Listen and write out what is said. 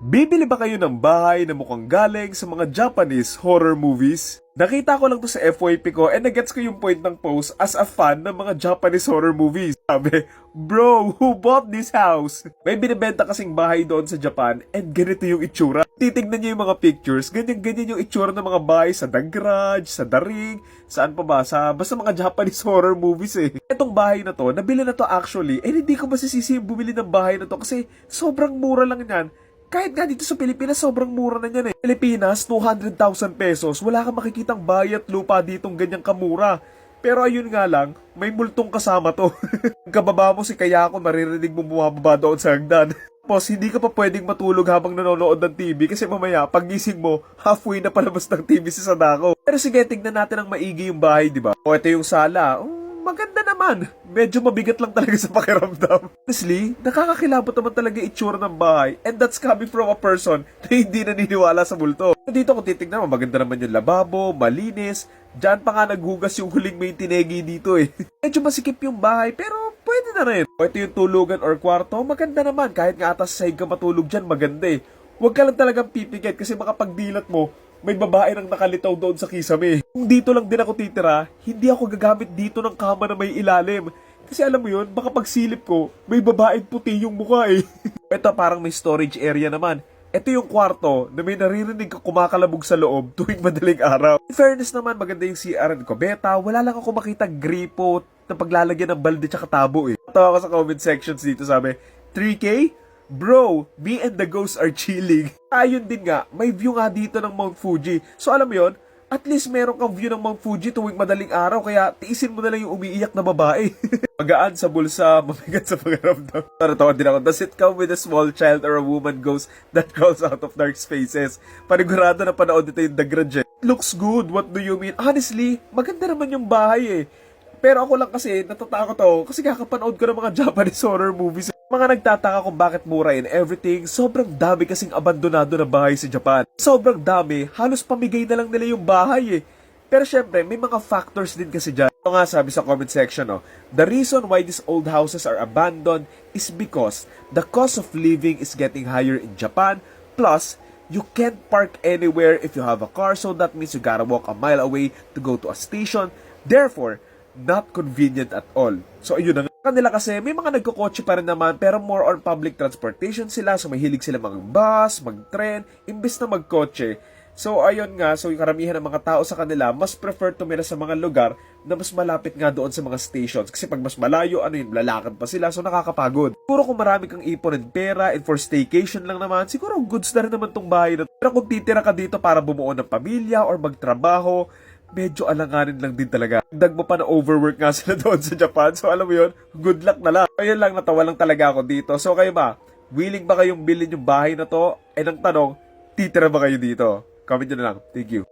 Bibili ba kayo ng bahay na mukhang galing sa mga Japanese horror movies? Nakita ko lang to sa FYP ko and nagets ko yung point ng post as a fan ng mga Japanese horror movies. Sabi, Bro, who bought this house? May binibenta kasing bahay doon sa Japan and ganito yung itsura. Titignan niyo yung mga pictures, ganyan-ganyan yung itsura ng mga bahay sa The Garage, sa The Ring, saan pa ba, sa basta mga Japanese horror movies eh. Etong bahay na to, nabili na to actually, and hindi ko masisisi yung bumili ng bahay na to kasi sobrang mura lang yan. Kahit nga dito sa Pilipinas, sobrang mura na yan eh. Pilipinas, 200,000 pesos. Wala kang makikitang bahay at lupa ditong ganyang kamura. Pero ayun nga lang, may multong kasama to. Kababa mo si kaya ako maririnig mo bumababa doon sa hagdan. Tapos, hindi ka pa pwedeng matulog habang nanonood ng TV kasi mamaya, pagising mo, halfway na palabas ng TV si Sadako. Pero sige, tignan natin ang maigi yung bahay, di ba? O, ito yung sala. Oh, maganda naman. Medyo mabigat lang talaga sa pakiramdam. Honestly, nakakakilabot naman talaga itsura ng bahay. And that's coming from a person na hindi naniniwala sa multo. Dito kung titignan maganda naman yung lababo, malinis. Diyan pa nga naghugas yung huling may tinegi dito eh. Medyo masikip yung bahay, pero pwede na rin. O ito yung tulugan or kwarto, maganda naman. Kahit nga atas sa ka matulog dyan, maganda eh. Huwag ka lang talagang pipikit kasi makapagdilat mo, may babae nang nakalitaw doon sa kisame. Kung dito lang din ako titira, hindi ako gagamit dito ng kama na may ilalim. Kasi alam mo yun, baka pagsilip ko, may babaeng puti yung mukha eh. Ito parang may storage area naman. Ito yung kwarto na may naririnig ka kumakalabog sa loob tuwing madaling araw. In fairness naman, maganda yung CR and kubeta. Wala lang ako makita gripo na paglalagyan ng balde tsaka tabo eh. Tawa ko sa comment sections dito sabi, 3K? Bro, me and the ghosts are chilling. Ayun din nga, may view nga dito ng Mount Fuji. So alam mo yon, at least meron kang view ng Mount Fuji tuwing madaling araw kaya tiisin mo na lang yung umiiyak na babae. Magaan sa bulsa, mabigat sa pakiramdam. Tara-tawa din ako. Does it come with a small child or a woman ghost that crawls out of dark spaces? Panigurado na panood dito yung The Grudge. eh. Looks good, what do you mean? Honestly, maganda naman yung bahay eh. Pero ako lang kasi, natatakot ako kasi kakapanood ko ng mga Japanese horror movies. Mga nagtataka kung bakit mura and everything, sobrang dami kasing abandonado na bahay sa Japan. Sobrang dami, halos pamigay na lang nila yung bahay eh. Pero syempre, may mga factors din kasi dyan. Ito nga sabi sa comment section, no, the reason why these old houses are abandoned is because the cost of living is getting higher in Japan, plus, you can't park anywhere if you have a car, so that means you gotta walk a mile away to go to a station. Therefore, not convenient at all. So, ayun na nga. Kanila kasi, may mga nagkokotse pa rin naman, pero more on public transportation sila. So, mahilig sila mag bus, mag-tren, imbes na magkotse. So, ayun nga, so yung karamihan ng mga tao sa kanila, mas prefer tumira sa mga lugar na mas malapit nga doon sa mga stations. Kasi pag mas malayo, ano yun, lalakad pa sila, so nakakapagod. Siguro kung marami kang ipon and pera, and for staycation lang naman, siguro goods na rin naman tong bahay na. Pero kung titira ka dito para bumuo ng pamilya or magtrabaho, medyo alanganin lang din talaga. Dag mo pa na overwork nga sila doon sa Japan. So alam mo yun, good luck na lang. Ayun lang, natawa lang talaga ako dito. So kayo ba, willing ba kayong bilhin yung bahay na to? And ang tanong, titira ba kayo dito? Comment nyo na lang. Thank you.